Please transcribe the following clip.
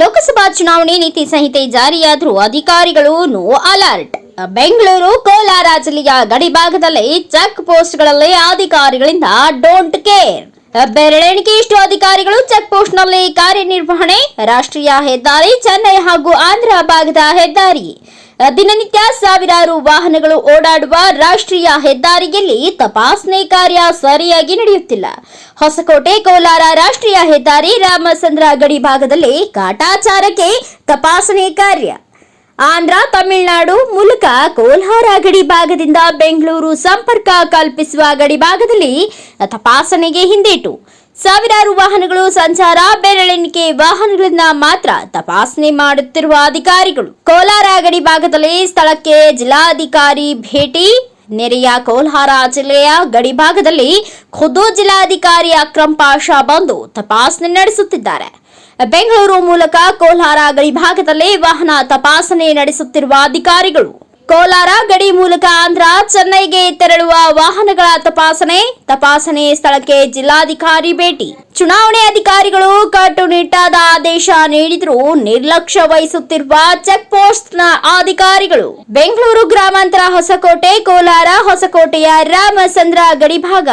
ಲೋಕಸಭಾ ಚುನಾವಣೆ ನೀತಿ ಸಂಹಿತೆ ಜಾರಿಯಾದರೂ ಅಧಿಕಾರಿಗಳು ನೋ ಅಲರ್ಟ್. ಬೆಂಗಳೂರು ಕೋಲಾರ ಜಿಲ್ಲೆಯ ಗಡಿಭಾಗದಲ್ಲಿ ಚೆಕ್ ಪೋಸ್ಟ್ಗಳಲ್ಲಿ ಅಧಿಕಾರಿಗಳಿಂದ ಡೋಂಟ್ ಕೇರ್. ಬೆರಳೆಣಿಕೆಯಷ್ಟು ಅಧಿಕಾರಿಗಳು ಚೆಕ್ ಪೋಸ್ಟ್ನಲ್ಲಿ ಕಾರ್ಯನಿರ್ವಹಣೆ, ರಾಷ್ಟ್ರೀಯ ಹೆದ್ದಾರಿ, ಚೆನ್ನೈ ಹಾಗೂ ಆಂಧ್ರ ಭಾಗದ ಹೆದ್ದಾರಿ. ದಿನನಿತ್ಯ ಸಾವಿರಾರು ವಾಹನಗಳು ಓಡಾಡುವ ರಾಷ್ಟ್ರೀಯ ಹೆದ್ದಾರಿಯಲ್ಲಿ ತಪಾಸಣೆ ಕಾರ್ಯ ಸರಿಯಾಗಿ ನಡೆಯುತ್ತಿಲ್ಲ. ಹೊಸಕೋಟೆ ಕೋಲಾರ ರಾಷ್ಟ್ರೀಯ ಹೆದ್ದಾರಿ ರಾಮಚಂದ್ರ ಗಡಿ ಭಾಗದಲ್ಲಿ ಕಾಟಾಚಾರಕ್ಕೆ ತಪಾಸಣೆ ಕಾರ್ಯ. ಆಂಧ್ರ, ತಮಿಳುನಾಡು, ಮೂಲಕ ಕೋಲ್ಹಾರ ಗಡಿ ಭಾಗದಿಂದ ಬೆಂಗಳೂರು ಸಂಪರ್ಕ ಕಲ್ಪಿಸುವ ಗಡಿ ಭಾಗದಲ್ಲಿ ತಪಾಸಣೆಗೆ ಹಿಂದೇಟು. ಸಾವಿರಾರು ವಾಹನಗಳು ಸಂಚಾರ, ಬೆರಳೆಣಿಕೆ ವಾಹನಗಳಿಂದ ಮಾತ್ರ ತಪಾಸಣೆ ಮಾಡುತ್ತಿರುವ ಅಧಿಕಾರಿಗಳು. ಕೋಲಾರ ಗಡಿ ಭಾಗದಲ್ಲಿ ಸ್ಥಳಕ್ಕೆ ಜಿಲ್ಲಾಧಿಕಾರಿ ಭೇಟಿ, ನೆರೆಯ ಕೋಲಾರ ಜಿಲ್ಲೆಯ ಗಡಿ ಭಾಗದಲ್ಲಿ ಖುದ್ದು ಜಿಲ್ಲಾಧಿಕಾರಿ ಅಕ್ರಮ್ ಪಾಷಾ ಬಂದು ತಪಾಸಣೆ ನಡೆಸುತ್ತಿದ್ದಾರೆ. ಬೆಂಗಳೂರು ಮೂಲಕ ಕೋಲಾರ ಗಡಿ ಭಾಗದಲ್ಲಿ ವಾಹನ ತಪಾಸಣೆ ನಡೆಸುತ್ತಿರುವ ಅಧಿಕಾರಿಗಳು ಕೋಲಾರ ಗಡಿ ಮೂಲಕ ಆಂಧ್ರ ಚೆನ್ನೈಗೆ ತೆರಳುವ ವಾಹನಗಳ ತಪಾಸಣೆ. ತಪಾಸಣೆ ಸ್ಥಳಕ್ಕೆ ಜಿಲ್ಲಾಧಿಕಾರಿ ಭೇಟಿ. ಚುನಾವಣೆ ಅಧಿಕಾರಿಗಳು ಕಟ್ಟುನಿಟ್ಟಾದ ಆದೇಶ ನೀಡಿದರೂ ನಿರ್ಲಕ್ಷ್ಯ ವಹಿಸುತ್ತಿರುವ ಚೆಕ್ ಪೋಸ್ಟ್ನ ಅಧಿಕಾರಿಗಳು. ಬೆಂಗಳೂರು ಗ್ರಾಮಾಂತರ ಹೊಸಕೋಟೆ, ಕೋಲಾರ ಹೊಸಕೋಟೆಯ ರಾಮಚಂದ್ರ ಗಡಿ ಭಾಗ.